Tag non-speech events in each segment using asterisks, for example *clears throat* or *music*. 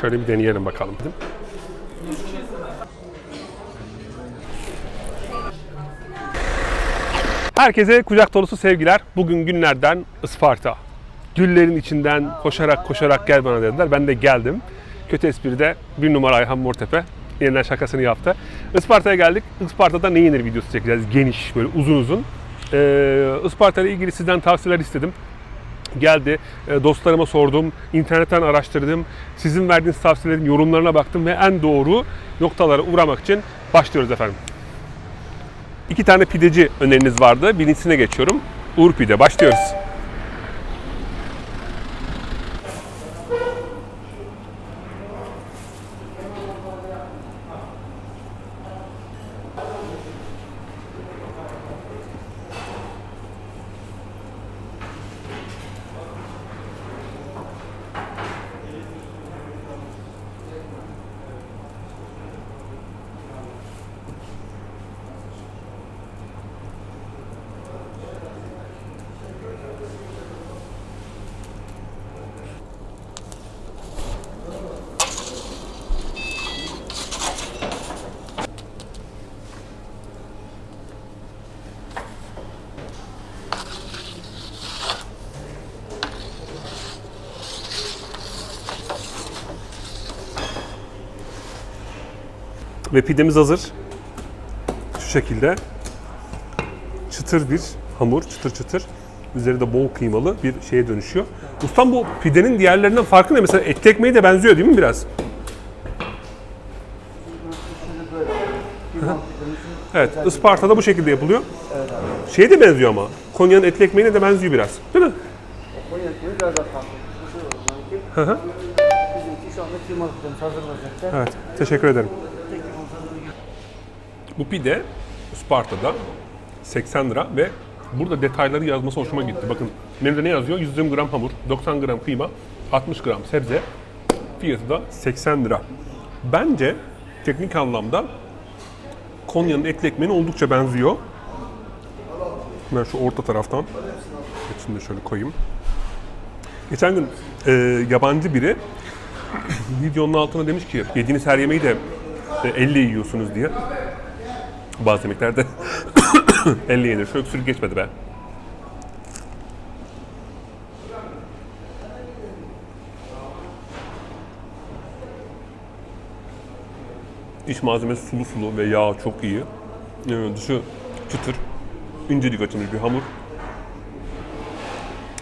Şöyle bir deneyelim bakalım. Herkese kucak dolusu sevgiler. Bugün günlerden Isparta. Güllerin içinden koşarak koşarak gel bana dediler. Ben de geldim. Kötü espride bir numara Ayhan Mortepe yeniden şakasını yaptı. Isparta'ya geldik. Isparta'da ne yenir videosu çekeceğiz. Geniş, böyle uzun uzun. Ee, Isparta ile ilgili sizden tavsiyeler istedim. Geldi, e, dostlarıma sordum, internetten araştırdım. Sizin verdiğiniz tavsiyelerin yorumlarına baktım ve en doğru noktalara uğramak için başlıyoruz efendim. İki tane pideci öneriniz vardı. Birincisine geçiyorum. Uğur Pide. Başlıyoruz. Ve pidemiz hazır. Şu şekilde. Çıtır bir hamur, çıtır çıtır. Üzeri de bol kıymalı bir şeye dönüşüyor. Ustam bu pidenin diğerlerinden farkı ne? Mesela etli ekmeği de benziyor değil mi biraz? Evet, Isparta'da bu şekilde yapılıyor. Şeye de benziyor ama. Konya'nın etli ekmeğine de benziyor biraz. Değil mi? Konya ekmeği biraz daha farklı. Sanki Hı hı. bizimki şu anda kıymalı pidemiz hazır vaziyette. Evet, teşekkür ederim. Bu pide Isparta'da 80 lira ve burada detayları yazması hoşuma gitti. Bakın menüde ne yazıyor? 120 gram hamur, 90 gram kıyma, 60 gram sebze. Fiyatı da 80 lira. Bence teknik anlamda Konya'nın etli ekmeğine oldukça benziyor. Ben şu orta taraftan hepsini de şöyle koyayım. Geçen gün e, yabancı biri *clears throat* videonun altına demiş ki yediğiniz her yemeği de e, elle yiyorsunuz diye. Bazı yemeklerde *coughs* elle yenir. Şu öksürük geçmedi be. İç malzemesi sulu sulu ve yağ çok iyi. Ee, dışı çıtır, incecik açılmış bir hamur.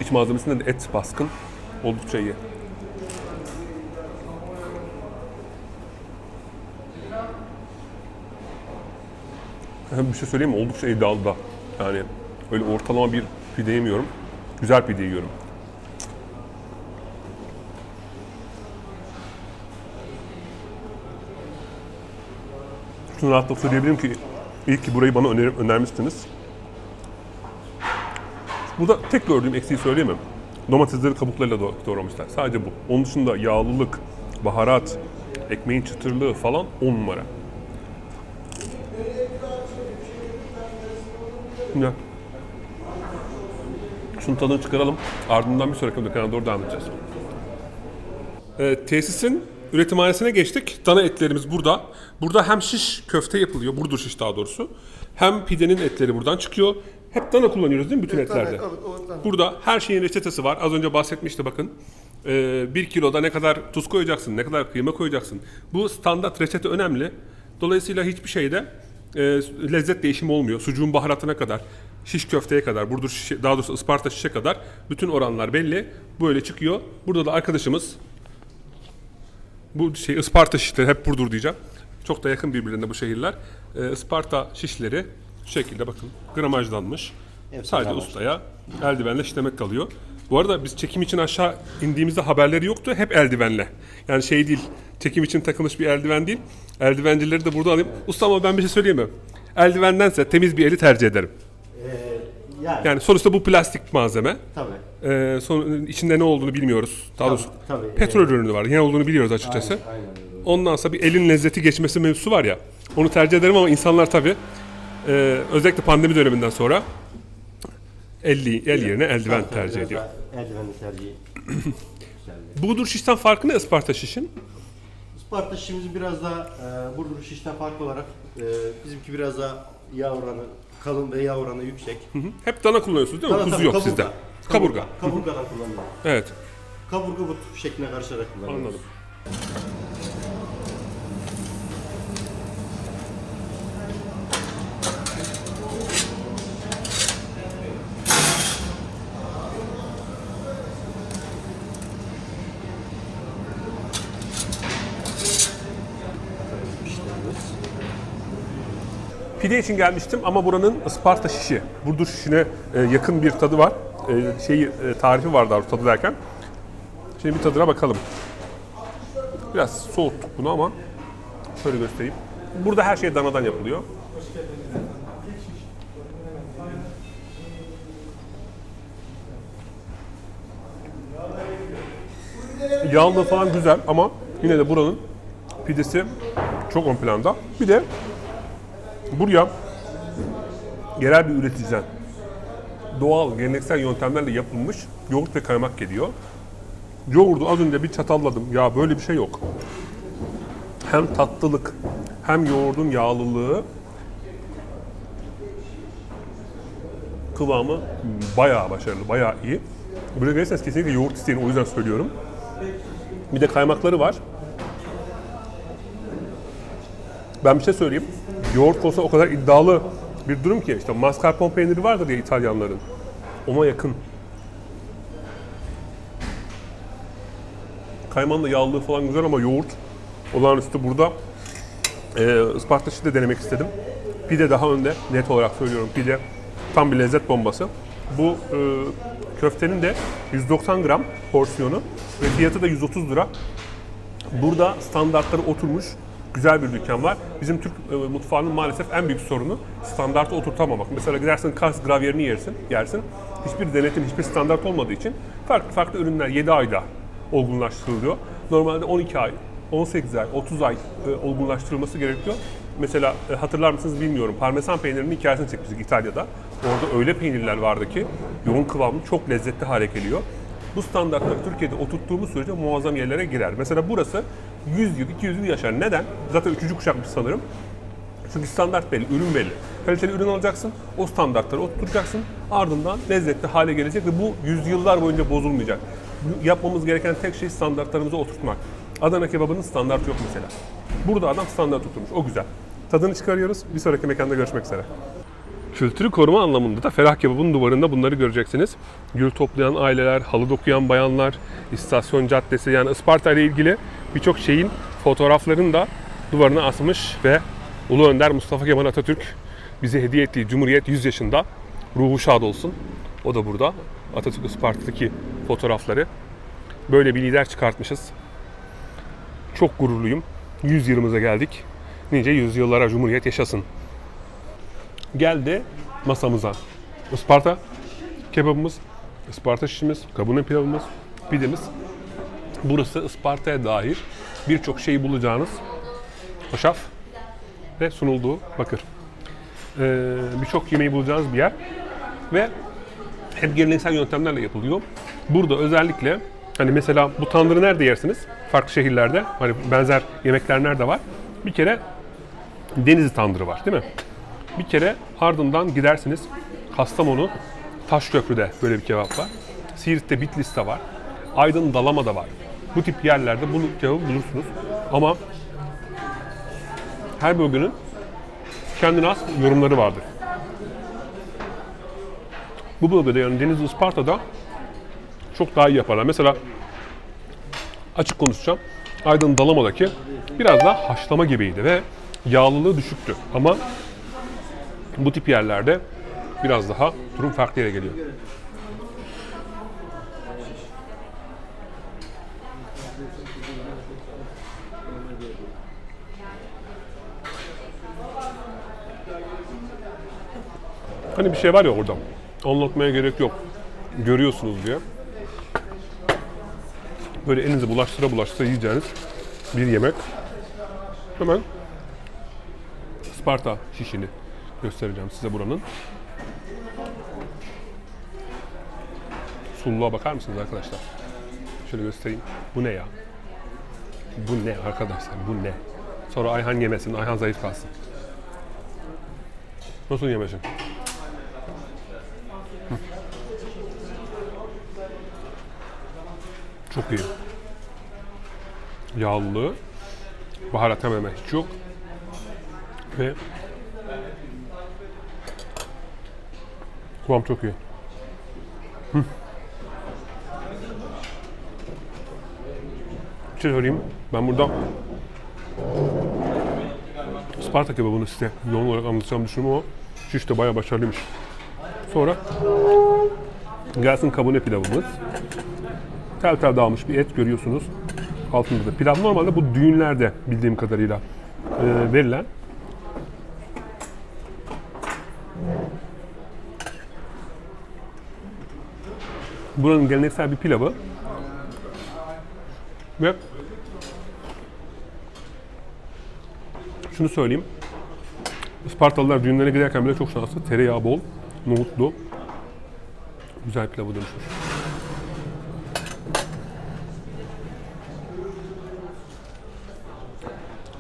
İç malzemesinde de et baskın. Oldukça iyi. Hem bir şey söyleyeyim mi? Oldukça iddialı da. Yani öyle ortalama bir pide yemiyorum. Güzel pide yiyorum. Şunu rahatlıkla söyleyebilirim ki ilk ki burayı bana öner önermiştiniz. Burada tek gördüğüm eksiği söyleyemem. Domatesleri kabuklarıyla doğ- doğramışlar. Sadece bu. Onun dışında yağlılık, baharat, ekmeğin çıtırlığı falan on numara. Güzel. Şunun tadını çıkaralım. Ardından bir sonraki dükkana doğru devam edeceğiz. Ee, tesisin üretimhanesine geçtik. Dana etlerimiz burada. Burada hem şiş köfte yapılıyor, burdur şiş daha doğrusu. Hem pidenin etleri buradan çıkıyor. Hep dana kullanıyoruz değil mi bütün etlerde? evet, evet, evet. Burada her şeyin reçetesi var. Az önce bahsetmişti bakın. Ee, bir kiloda ne kadar tuz koyacaksın, ne kadar kıyma koyacaksın. Bu standart reçete önemli. Dolayısıyla hiçbir şeyde e, lezzet değişimi olmuyor. Sucuğun baharatına kadar, şiş köfteye kadar, burdur şişe, daha doğrusu Isparta şişe kadar bütün oranlar belli. Böyle çıkıyor. Burada da arkadaşımız bu şey Isparta şişleri hep Burdur diyeceğim. Çok da yakın birbirlerine bu şehirler. Ee, Isparta şişleri şu şekilde bakın gramajlanmış. Sadece ustaya eldivenle işlemek kalıyor. Bu arada biz çekim için aşağı indiğimizde haberleri yoktu. Hep eldivenle. Yani şey değil, çekim için takılmış bir eldiven değil. Eldivencileri de burada alayım. Usta ama ben bir şey söyleyeyim mi? Eldivendense temiz bir eli tercih ederim. Ee, yani, Yani sonuçta bu plastik malzeme. tabii. Ee, son, içinde ne olduğunu bilmiyoruz. Daha doğrusu tabii. petrol ürünü var. Ne olduğunu biliyoruz açıkçası. Aynen, aynen öyle. Ondan sonra bir elin lezzeti geçmesi mevzusu var ya. Onu tercih ederim ama insanlar tabii e, özellikle pandemi döneminden sonra el, el yerine eldiven tercih ediyor. daha Eldivenli tercih. *clears throat* Buğdur şişten farkı ne Isparta şişin? Sparta şişimizin biraz daha e, Burdur şişten farklı olarak e, bizimki biraz daha yağ oranı kalın ve yağ oranı yüksek. Hı hı. Hep dana kullanıyorsunuz değil mi? Tabii, Kuzu tabii, yok kaburga. sizde. Kaburga. Kaburgadan kullanılıyor. Evet. Kaburga but şekline karışarak kullanıyoruz. Anladım. Pide için gelmiştim ama buranın Isparta şişi, Burdur şişine e, yakın bir tadı var. Şeyi e, tarifi var daha tadı derken. Şimdi bir tadına bakalım. Biraz soğuttuk bunu ama şöyle göstereyim. Burada her şey danadan yapılıyor. Yağlı falan güzel ama yine de buranın pidesi çok ön planda. Bir de buraya yerel bir üreticiden doğal, geleneksel yöntemlerle yapılmış yoğurt ve kaymak geliyor. Yoğurdu az önce bir çatalladım. Ya böyle bir şey yok. Hem tatlılık, hem yoğurdun yağlılığı kıvamı bayağı başarılı, bayağı iyi. Buraya gelirseniz kesinlikle yoğurt isteyin, o yüzden söylüyorum. Bir de kaymakları var. Ben bir şey söyleyeyim. Yoğurt olsa o kadar iddialı bir durum ki işte mascarpone peyniri vardır ya İtalyanların. Ona yakın. Kaymanın da yağlılığı falan güzel ama yoğurt olağanüstü burada. Ee, Isparta şişi de denemek istedim. Pide daha önde. Net olarak söylüyorum. Pide tam bir lezzet bombası. Bu e, köftenin de 190 gram porsiyonu ve fiyatı da 130 lira. Burada standartları oturmuş güzel bir dükkan var. Bizim Türk e, mutfağının maalesef en büyük sorunu standartı oturtamamak. Mesela gidersin Kars gravyerini yersin, yersin. Hiçbir denetim, hiçbir standart olmadığı için farklı farklı ürünler 7 ayda olgunlaştırılıyor. Normalde 12 ay, 18 ay, 30 ay e, olgunlaştırılması gerekiyor. Mesela e, hatırlar mısınız bilmiyorum. Parmesan peynirinin hikayesini çekmiştik İtalya'da. Orada öyle peynirler vardı ki yoğun kıvamlı çok lezzetli hale geliyor. Bu standartları Türkiye'de oturttuğumuz sürece muazzam yerlere girer. Mesela burası 100 yıl, 200 yıl yaşar. Neden? Zaten üçüncü kuşakmış sanırım. Çünkü standart belli, ürün belli. Kaliteli ürün alacaksın, o standartları oturtacaksın. Ardından lezzetli hale gelecek ve bu yüzyıllar boyunca bozulmayacak. Yapmamız gereken tek şey standartlarımızı oturtmak. Adana kebabının standartı yok mesela. Burada adam standart oturmuş, o güzel. Tadını çıkarıyoruz, bir sonraki mekanda görüşmek üzere. Kültürü koruma anlamında da Ferah Kebab'ın duvarında bunları göreceksiniz. Gül toplayan aileler, halı dokuyan bayanlar, istasyon caddesi yani Isparta ile ilgili birçok şeyin fotoğraflarını da duvarına asmış ve Ulu Önder Mustafa Kemal Atatürk bize hediye ettiği Cumhuriyet 100 yaşında ruhu şad olsun. O da burada. Atatürk Isparta'daki fotoğrafları. Böyle bir lider çıkartmışız. Çok gururluyum. 100 yılımıza geldik. Nice yüzyıllara Cumhuriyet yaşasın geldi masamıza. Isparta kebabımız, Isparta şişimiz, kabune pilavımız, pidemiz. Burası Isparta'ya dair birçok şeyi bulacağınız hoşaf ve sunulduğu bakır. Ee, birçok yemeği bulacağınız bir yer ve hep geleneksel yöntemlerle yapılıyor. Burada özellikle hani mesela bu tandırı nerede yersiniz? Farklı şehirlerde hani benzer yemekler nerede var? Bir kere Denizli tandırı var değil mi? Bir kere ardından gidersiniz Kastamonu Taşköprü'de böyle bir kebap var. Siirt'te Bitlis'te var. Aydın Dalama'da var. Bu tip yerlerde bu kebabı bulursunuz. Ama her bölgenin kendine has yorumları vardır. Bu bölgede yani Denizli Isparta'da çok daha iyi yaparlar. Mesela açık konuşacağım. Aydın Dalama'daki biraz daha haşlama gibiydi ve yağlılığı düşüktü. Ama bu tip yerlerde biraz daha durum farklı yere geliyor. Hani bir şey var ya orada. Anlatmaya gerek yok. Görüyorsunuz diye. Böyle elinize bulaştıra bulaştıra yiyeceğiniz bir yemek. Hemen Sparta şişini göstereceğim size buranın. Sunluğa bakar mısınız arkadaşlar? Şöyle göstereyim. Bu ne ya? Bu ne arkadaşlar bu ne? Sonra Ayhan yemesin, Ayhan zayıf kalsın. Nasıl yemesin? Çok iyi. Yağlı. Baharat hemen hemen hiç yok. Ve kıvam çok iyi. Hı. Bir şey söyleyeyim. Ben burada Sparta kebabını size yoğun olarak anlatacağımı düşünüyorum ama şiş de bayağı başarılıymış. Sonra gelsin kabune pilavımız. Tel tel dağılmış bir et görüyorsunuz. Altında da pilav. Normalde bu düğünlerde bildiğim kadarıyla e, verilen buranın geleneksel bir pilavı ve şunu söyleyeyim. Spartalılar düğünlerine giderken bile çok şanslı. Tereyağı bol, nohutlu. Güzel pilava dönüşmüş.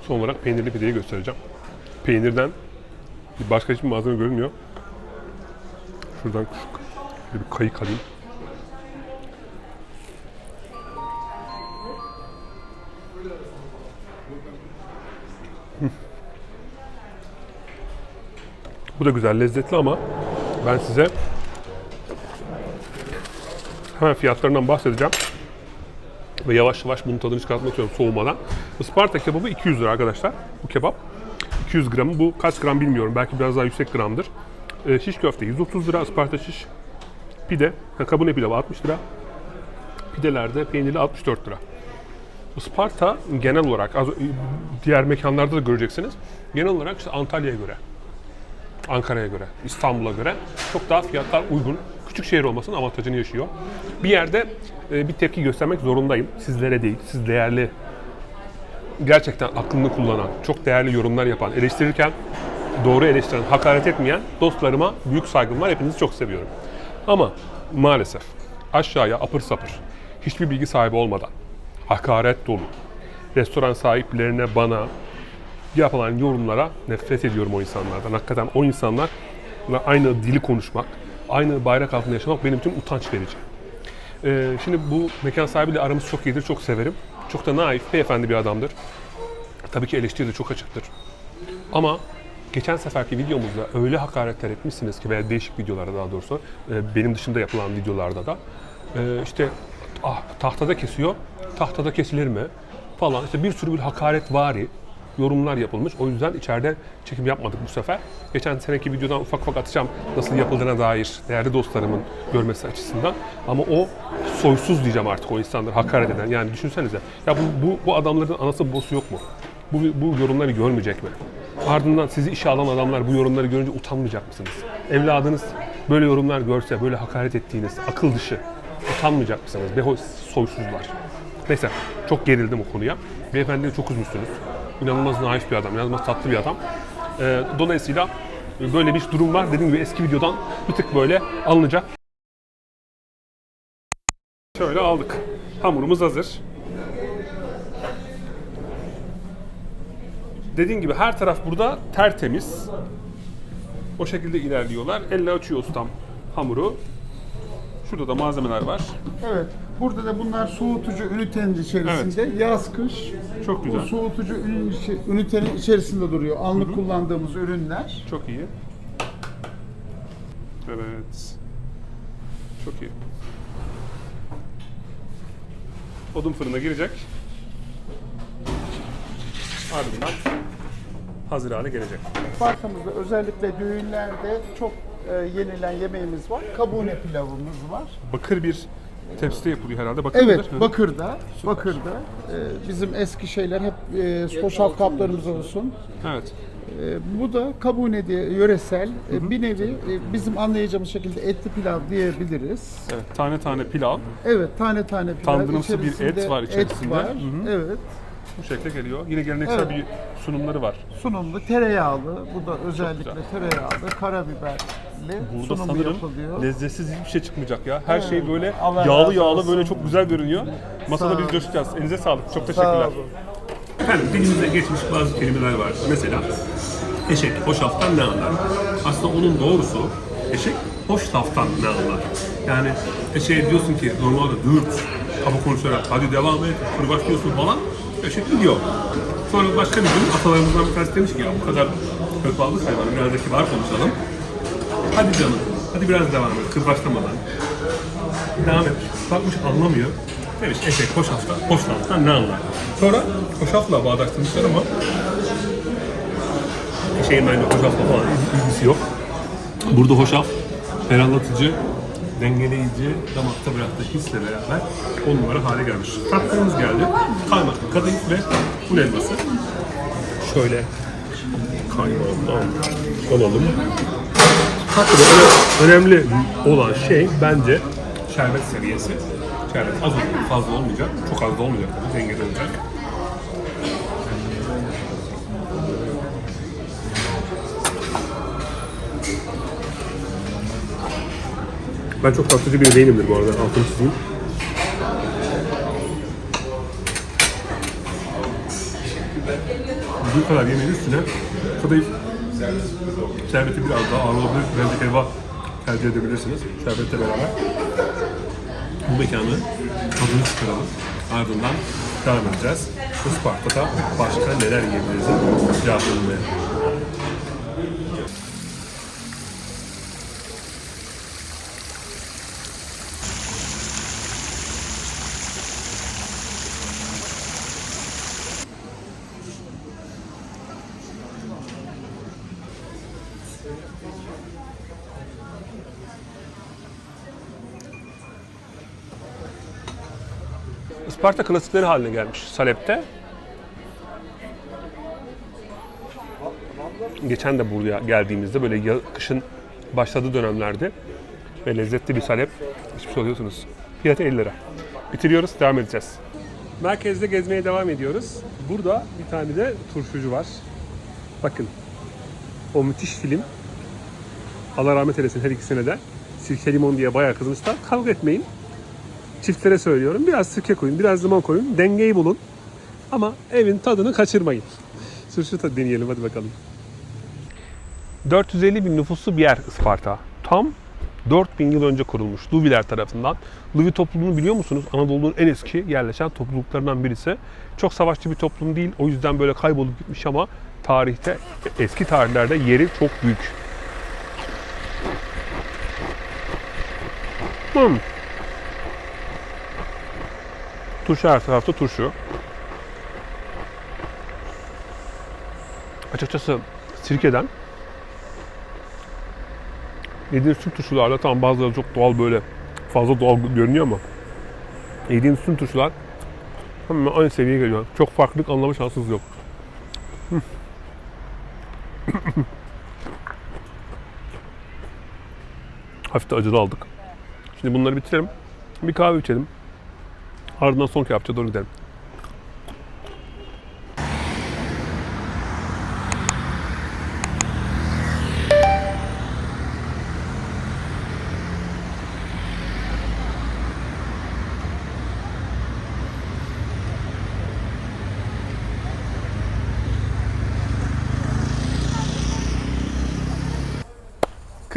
Son olarak peynirli pideyi göstereceğim. Peynirden başka hiçbir malzeme görünmüyor. Şuradan şöyle bir kayık alayım. *laughs* Bu da güzel, lezzetli ama ben size hemen fiyatlarından bahsedeceğim. Ve yavaş yavaş bunun tadını çıkartmak istiyorum soğumadan. Isparta kebabı 200 lira arkadaşlar. Bu kebap 200 gramı. Bu kaç gram bilmiyorum. Belki biraz daha yüksek gramdır. Ee, şiş köfte 130 lira. Isparta şiş. Pide. Ha, kabune pilavı 60 lira. Pidelerde peynirli 64 lira. Isparta genel olarak az, diğer mekanlarda da göreceksiniz. Genel olarak işte Antalya'ya göre, Ankara'ya göre, İstanbul'a göre çok daha fiyatlar uygun. Küçük şehir olmasının avantajını yaşıyor. Bir yerde e, bir tepki göstermek zorundayım. Sizlere değil, siz değerli, gerçekten aklını kullanan, çok değerli yorumlar yapan, eleştirirken doğru eleştiren, hakaret etmeyen dostlarıma büyük saygım var. Hepinizi çok seviyorum. Ama maalesef aşağıya apır sapır, hiçbir bilgi sahibi olmadan, hakaret dolu, restoran sahiplerine, bana, yapılan yorumlara nefret ediyorum o insanlardan. Hakikaten o insanlarla aynı dili konuşmak, aynı bayrak altında yaşamak benim için utanç verici. Ee, şimdi bu mekan sahibiyle aramız çok iyidir, çok severim. Çok da naif, beyefendi bir adamdır. Tabii ki eleştiri de çok açıktır. Ama geçen seferki videomuzda öyle hakaretler etmişsiniz ki veya değişik videolarda daha doğrusu e, benim dışında yapılan videolarda da e, işte ah, tahtada kesiyor, tahtada kesilir mi falan işte bir sürü bir hakaret vari yorumlar yapılmış. O yüzden içeride çekim yapmadık bu sefer. Geçen seneki videodan ufak ufak atacağım nasıl yapıldığına dair değerli dostlarımın görmesi açısından. Ama o soysuz diyeceğim artık o insanları hakaret eden. Yani düşünsenize ya bu, bu, bu adamların anası babası yok mu? Bu, bu yorumları görmeyecek mi? Ardından sizi işe alan adamlar bu yorumları görünce utanmayacak mısınız? Evladınız böyle yorumlar görse, böyle hakaret ettiğiniz akıl dışı utanmayacak mısınız? Be soysuzlar. Neyse çok gerildim o konuya. Beyefendiyi çok üzmüşsünüz. İnanılmaz naif bir adam, inanılmaz tatlı bir adam. Ee, dolayısıyla böyle bir durum var. Dediğim gibi eski videodan bir tık böyle alınacak. Şöyle aldık. Hamurumuz hazır. Dediğim gibi her taraf burada tertemiz. O şekilde ilerliyorlar. Elle açıyor ustam hamuru. Şurada da malzemeler var. Evet. Burada da bunlar soğutucu ünitenin içerisinde. Yaz kış. Çok güzel. Bu soğutucu içi- ünitenin içerisinde duruyor. Anlık kullandığımız ürünler. Çok iyi. Evet. Çok iyi. Odun fırına girecek. Ardından hazır hale gelecek. Parkamızda özellikle düğünlerde çok e, yenilen yemeğimiz var. Kabune pilavımız var. Bakır bir tepside yapılıyor herhalde. Bakır Evet, mıdır? Hı. bakırda. Bakırda. E, bizim eski şeyler hep e, boşalt kaplarımız olsun. Evet. E, bu da kabune diye yöresel e, bir nevi e, bizim anlayacağımız şekilde etli pilav diyebiliriz. Evet. Tane tane pilav. Evet, tane tane pilav. Tandırımsı bir et İçerisinde var içerisinde. Et var. Hı hı. Evet. Bu şekilde geliyor. Yine geleneksel Evet. bir sunumları var. Sunumlu, tereyağlı. Bu da özellikle güzel. tereyağlı, karabiberli Burada sunumu sanırım yapılıyor. lezzetsiz hiçbir şey çıkmayacak ya. Her şey böyle Allah yağlı razı yağlı olsun. böyle çok güzel görünüyor. Masada biz coşacağız. Elinize sağlık. Çok teşekkürler. olun. *clears throat* Efendim dilimizde geçmiş bazı kelimeler var. Mesela eşek hoş laftan ne anlar? Aslında onun doğrusu eşek hoş laftan ne anlar? Yani eşeğe diyorsun ki normalde dürt, kaba konuşarak hadi devam et, kırbaç diyorsun falan. Eşek gidiyor. Sonra başka bir gün atalarımızdan bir tanesi demiş ki ya bu kadar hırpalık hayvanı biraz da kibar konuşalım. Hadi canım, hadi biraz devam et, kırbaçlamadan. Devam etmiş. Bakmış anlamıyor. Demiş eşek hoşafta, hoşlaftan ne anlar? Sonra hoşafla bağdaştırmışlar ama eşeğin bence hoşafla falan ilgisi yok. Burada hoşaf ferahlatıcı, dengeleyici, damakta bıraktığı hisle beraber on numara hale gelmiş. Tatlarımız geldi. Kaymaklı kadayıf ve un elması. Şöyle kaymağından alalım. Tatlıda öne- önemli olan şey bence şerbet seviyesi. Şerbet az olacak, fazla olmayacak. Çok az da olmayacak tabii, dengede olacak. Ben çok tatlıcı bir değilimdir bu arada, altını çizeyim. Bu kadar yemeğin üstüne kadayıf Şerbeti biraz daha ağır olabilir. Bence helva tercih edebilirsiniz. Şerbetle beraber. Bu mekanı tadını çıkaralım. Ardından devam edeceğiz. Isparta'da başka neler yiyebiliriz'in cevabını Isparta klasikleri haline gelmiş Salep'te. Geçen de buraya geldiğimizde böyle kışın başladığı dönemlerde ve lezzetli bir salep içmiş oluyorsunuz. Fiyatı 50 lira. Bitiriyoruz, devam edeceğiz. Merkezde gezmeye devam ediyoruz. Burada bir tane de turşucu var. Bakın. O müthiş film. Allah rahmet eylesin her ikisine de. Sirke limon diye bayağı kızmışlar. Kavga etmeyin çiftlere söylüyorum. Biraz sirke koyun, biraz limon koyun. Dengeyi bulun. Ama evin tadını kaçırmayın. Sırşı da deneyelim hadi bakalım. 450 bin nüfuslu bir yer Isparta. Tam 4000 yıl önce kurulmuş Luviler tarafından. Luvi topluluğunu biliyor musunuz? Anadolu'nun en eski yerleşen topluluklarından birisi. Çok savaşçı bir toplum değil. O yüzden böyle kaybolup gitmiş ama tarihte, eski tarihlerde yeri çok büyük. Hmm. Turşu her tarafta turşu. Açıkçası sirkeden yediğiniz tüm turşularla tamam bazıları çok doğal böyle fazla doğal görünüyor ama yediğiniz tüm turşular hemen aynı seviyeye geliyor. Çok farklılık anlama şansınız yok. Hafif de acılı aldık. Şimdi bunları bitirelim. Bir kahve içelim. Ardından son kebapçıya doğru gidelim.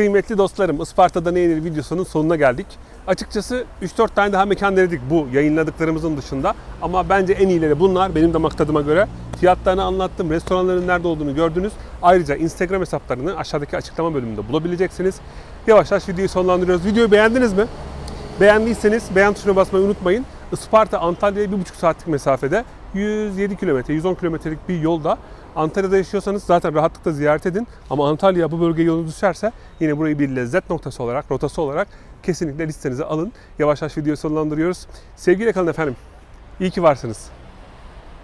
Kıymetli dostlarım, Isparta'da ne yenir videosunun sonuna geldik. Açıkçası 3-4 tane daha mekan denedik bu yayınladıklarımızın dışında. Ama bence en iyileri bunlar benim damak tadıma göre. Fiyatlarını anlattım, restoranların nerede olduğunu gördünüz. Ayrıca Instagram hesaplarını aşağıdaki açıklama bölümünde bulabileceksiniz. Yavaş yavaş videoyu sonlandırıyoruz. Videoyu beğendiniz mi? Beğendiyseniz beğen tuşuna basmayı unutmayın. Isparta Antalya'ya bir buçuk saatlik mesafede 107 kilometre, 110 kilometrelik bir yolda. Antalya'da yaşıyorsanız zaten rahatlıkla ziyaret edin. Ama Antalya bu bölgeye yolunuz düşerse yine burayı bir lezzet noktası olarak, rotası olarak kesinlikle listenize alın. Yavaş yavaş videoyu sonlandırıyoruz. Sevgiyle kalın efendim. İyi ki varsınız.